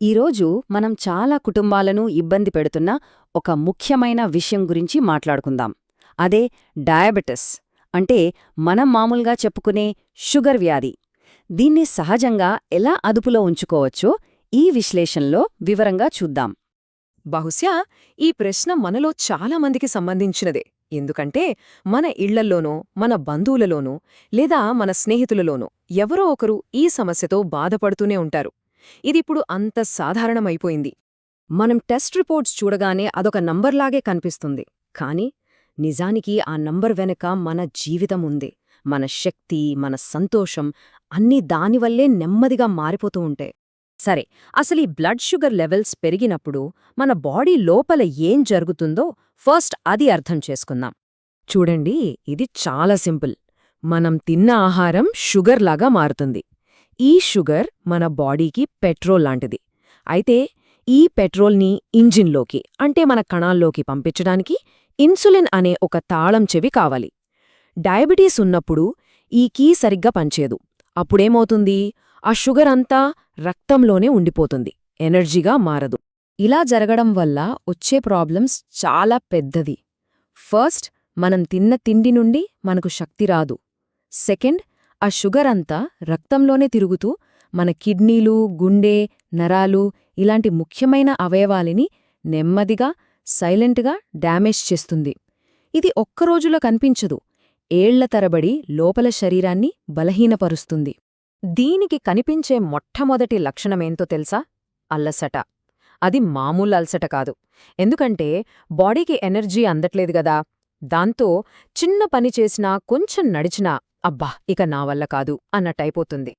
ఈరోజు మనం చాలా కుటుంబాలను ఇబ్బంది పెడుతున్న ఒక ముఖ్యమైన విషయం గురించి మాట్లాడుకుందాం. అదే డయాబెటిస్ అంటే మనం మామూలుగా చెప్పుకునే షుగర్ వ్యాధి. దీన్ని సహజంగా ఎలా అదుపులో ఉంచుకోవచ్చో ఈ విశ్లేషణలో వివరంగా చూద్దాం. బహుశా ఈ ప్రశ్న మనలో చాలామందికి సంబంధించినదే. ఎందుకంటే మన ఇళ్ళల్లోనో మన బంధువులలోనో లేదా మన స్నేహితులలోనో ఎవరో ఒకరు ఈ సమస్యతో బాధపడుతూనే ఉంటారు. ఇదిప్పుడు అంత సాధారణమైపోయింది. మనం టెస్ట్ రిపోర్ట్స్ చూడగానే అదొక నంబర్లాగే కనిపిస్తుంది. కాని నిజానికి ఆ నంబర్ వెనుక మన జీవితం ఉంది. మన శక్తి మన సంతోషం అన్నీ దానివల్లే నెమ్మదిగా మారిపోతూ ఉంటాయి సరే అసలు ఈ బ్లడ్ షుగర్ లెవెల్స్ పెరిగినప్పుడు మన బాడీ లోపల ఏం జరుగుతుందో ఫస్ట్ అది అర్థం చేసుకుందాం. చూడండి ఇది చాలా సింపుల్. మనం తిన్న ఆహారం షుగర్లాగా మారుతుంది. ఈ షుగర్ మన బాడీకి పెట్రోల్ లాంటిది. అయితే ఈ పెట్రోల్ని ఇంజిన్లోకి అంటే మన కణాల్లోకి పంపించడానికి ఇన్సులిన్ అనే ఒక తాళం చెవి కావాలి. డయాబెటీస్ ఉన్నప్పుడు ఈ కీ సరిగ్గా పనిచేయదు. అప్పుడేమవుతుంది? ఆ షుగర్ అంతా రక్తంలోనే ఉండిపోతుంది. ఎనర్జీగా మారదు. ఇలా జరగడం వల్ల వచ్చే ప్రాబ్లమ్స్ చాలా పెద్దది. ఫస్ట్ మనం తిన్న తిండి నుండి మనకు శక్తి రాదు. సెకండ్ ఆ షుగర్ అంతా రక్తంలోనే తిరుగుతూ మన కిడ్నీలు గుండె నరాలు ఇలాంటి ముఖ్యమైన అవయవాలిని నెమ్మదిగా సైలెంట్గా డ్యామేజ్ చేస్తుంది. ఇది ఒక్కరోజులో కనిపించదు. ఏళ్ళ తరబడి లోపల శరీరాన్ని బలహీనపరుస్తుంది. దీనికి కనిపించే మొట్టమొదటి లక్షణమేంతో తెలుసా? అల్లసట అది మామూలు అలసట కాదు. ఎందుకంటే బాడీకి ఎనర్జీ అందట్లేదు గదా. దాంతో చిన్న పని చేసినా కొంచెం నడిచినా అబ్బా ఇక నా వల్ల కాదు అన్నట్టయిపోతుంది.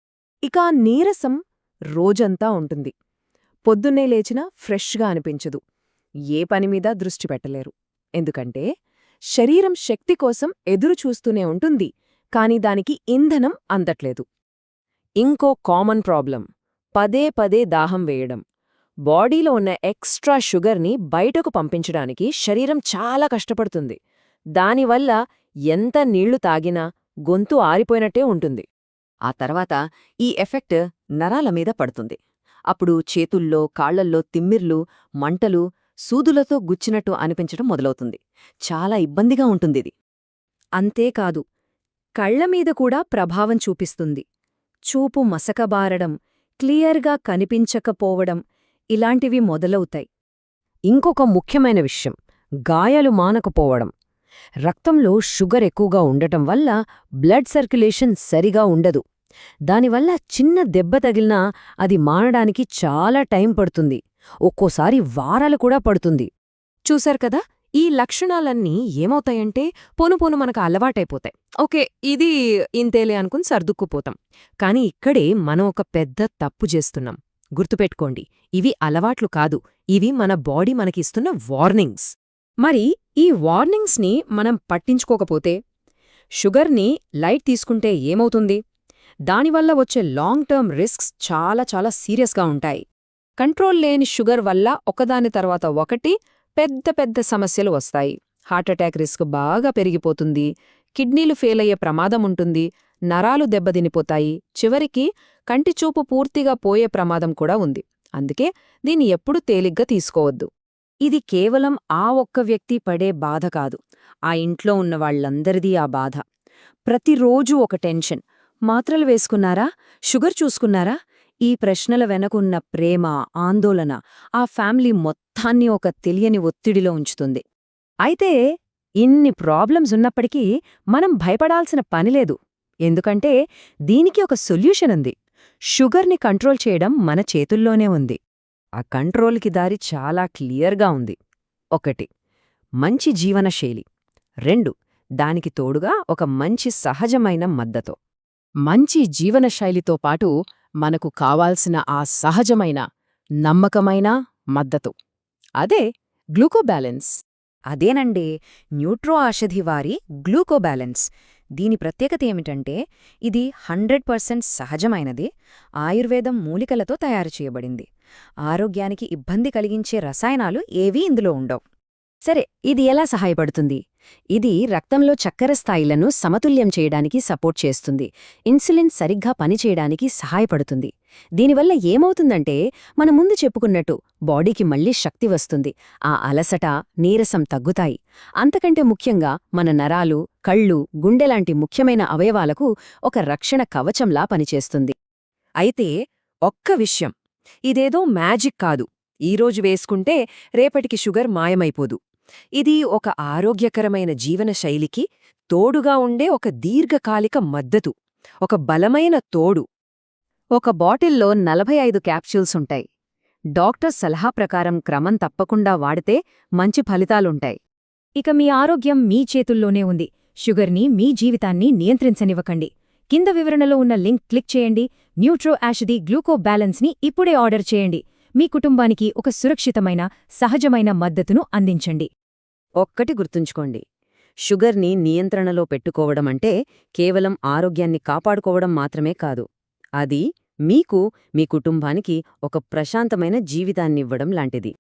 ఇక నీరసం రోజంతా ఉంటుంది. పొద్దున్నే లేచినా ఫ్రెష్గా అనిపించదు. ఏ పనిమీద దృష్టి పెట్టలేరు. ఎందుకంటే శరీరం శక్తి కోసం ఎదురుచూస్తూనే ఉంటుంది కాని దానికి ఇంధనం అందట్లేదు. ఇంకో కామన్ ప్రాబ్లం పదే పదే దాహం వేయడం. బాడీలో ఉన్న ఎక్స్ట్రా షుగర్ని బయటకు పంపించడానికి శరీరం చాలా కష్టపడుతుంది. దానివల్ల ఎంత నీళ్ళు తాగినా గొంతు ఆరిపోయినట్టే ఉంటుంది. ఆ తర్వాత ఈ ఎఫెక్ట్ నరాల మీద పడుతుంది. అప్పుడు చేతుల్లో కాళ్ళల్లో తిమ్మిర్లు మంటలు సూదులతో గుచ్చినట్టు అనిపించడం మొదలవుతుంది. చాలా ఇబ్బందిగా ఉంటుందిది. అంతేకాదు కళ్ళమీద కూడా ప్రభావం చూపిస్తుంది. చూపు మసకబారడం క్లియర్గా కనిపించకపోవడం ఇలాంటివి మొదలవుతాయి. ఇంకొక ముఖ్యమైన విషయం గాయాలు మానకపోవడం. రక్తంలో షుగర్ ఎక్కువగా ఉండటం వల్ల బ్లడ్ సర్క్యులేషన్ సరిగా ఉండదు. దానివల్ల చిన్న దెబ్బ తగిలినా అది మానడానికి చాలా టైం పడుతుంది. ఒక్కోసారి వారాలు కూడా పడుతుంది. చూశారు కదా ఈ లక్షణాలన్నీ ఏమవుతాయంటే పోను పోను మనకు అలవాటైపోతాయి. ఓకే ఇది ఇంతేలే అనుకుని సర్దుక్కుపోతాం కాని ఇక్కడే మనం ఒక పెద్ద తప్పు చేస్తున్నాం. గుర్తుపెట్టుకోండి ఇవి అలవాట్లు కాదు ఇవి మన బాడీ మనకిస్తున్న వార్నింగ్స్. మరి ఈ వార్నింగ్స్ని మనం పట్టించుకోకపోతే షుగర్ని లైట్ తీసుకుంటే ఏమవుతుంది? దానివల్ల వచ్చే లాంగ్ టర్మ్ రిస్క్స్ చాలా చాలా సీరియస్గా ఉంటాయి. కంట్రోల్ లేని షుగర్ వల్ల ఒకదాని తర్వాత ఒకటి పెద్ద పెద్ద సమస్యలు వస్తాయి. హార్ట్అటాక్ రిస్క్ బాగా పెరిగిపోతుంది. కిడ్నీలు ఫెయిల్ అయ్యే ప్రమాదం ఉంటుంది. నరాలు దెబ్బతినిపోతాయి. చివరికి కంటిచూపు పూర్తిగా పోయే ప్రమాదం కూడా ఉంది. అందుకే దీన్ని ఎప్పుడూ తేలిగ్గా తీసుకోవద్దు. ఇది కేవలం ఆ ఒక్క వ్యక్తి పడే బాధ కాదు. ఆ ఇంట్లో ఉన్న వాళ్ళందరిదీ ఆ బాధ. ప్రతిరోజూ ఒక టెన్షన్. మాత్రలు వేసుకున్నారా? షుగర్ చూసుకున్నారా? ఈ ప్రశ్నల వెనకున్న ప్రేమ ఆందోళన ఆ ఫ్యామిలీ మొత్తాన్ని ఒక తెలియని ఒత్తిడిలో ఉంచుతుంది. అయితే ఇన్ని ప్రాబ్లమ్స్ ఉన్నప్పటికీ మనం భయపడాల్సిన పనిలేదు ఎందుకంటే దీనికి ఒక సొల్యూషన్ ఉంది. షుగర్ని కంట్రోల్ చేయడం మన చేతుల్లోనే ఉంది. ఆ కంట్రోల్కి దారి చాలా క్లియర్గా ఉంది. ఒకటి మంచి జీవనశైలి. రెండు దానికి తోడుగా ఒక మంచి సహజమైన మద్దతు. మంచి జీవనశైలితో పాటు మనకు కావాల్సిన ఆ సహజమైన నమ్మకమైన మద్దతు. అదే గ్లూకోబ్యాలెన్స్. అదేనండి. న్యూట్రో ఔషధి వారి గ్లూకోబ్యాలెన్స్. దీని ప్రత్యేకత ఏమిటంటే ఇది హండ్రెడ్ పర్సెంట్ సహజమైనది ఆయుర్వేదం మూలికలతో తయారు చేయబడింది. ఆరోగ్యానికి ఇబ్బంది కలిగించే రసాయనాలు ఏవీ ఇందులో ఉండవు. సరే ఇది ఎలా సహాయపడుతుంది? ఇది రక్తంలో చక్కెర స్థాయిలను సమతుల్యం చేయడానికి సపోర్ట్ చేస్తుంది ఇన్సులిన్ సరిగ్గా పనిచేయడానికి సహాయపడుతుంది. దీనివల్ల ఏమవుతుందంటే మన ముందు చెప్పుకున్నట్టు బాడీకి మళ్ళీ శక్తి వస్తుంది ఆ అలసట నీరసం తగ్గుతాయి. అంతకంటే ముఖ్యంగా మన నరాలు కళ్ళు గుండెలాంటి ముఖ్యమైన అవయవాలకు ఒక రక్షణ కవచంలా పనిచేస్తుంది. అయితే ఒక్క విషయం. ఇదేదో మ్యాజిక్ కాదు. ఈరోజు వేసుకుంటే రేపటికి షుగర్ మాయమైపోదు. ఇది ఒక ఆరోగ్యకరమైన జీవన శైలికి తోడుగా ఉండే ఒక దీర్ఘకాలిక మద్దతు ఒక బలమైన తోడు. ఒక బాటిల్లో నలభై ఐదు క్యాప్సూల్స్ ఉంటాయి. డాక్టర్ సలహా ప్రకారం క్రమం తప్పకుండా వాడితే మంచి ఫలితాలుంటాయి. ఇక మీ ఆరోగ్యం మీ చేతుల్లోనే ఉంది. షుగర్ని మీ జీవితాన్ని నియంత్రించనివ్వకండి. కింద వివరణలో ఉన్న లింక్ క్లిక్ చేయండి. న్యూట్రో యాషిది గ్లూకో బ్యాలెన్స్ని ఇప్పుడే ఆర్డర్ చేయండి. మీ కుటుంబానికి ఒక సురక్షితమైన సహజమైన మద్దతును అందించండి. ఒక్కటి గుర్తుంచుకోండి. షుగర్ని నియంత్రణలో పెట్టుకోవడం అంటే కేవలం ఆరోగ్యాన్ని కాపాడుకోవడం మాత్రమే కాదు. అది మీకు మీ కుటుంబానికి ఒక ప్రశాంతమైన జీవితాన్నివ్వడం లాంటిది.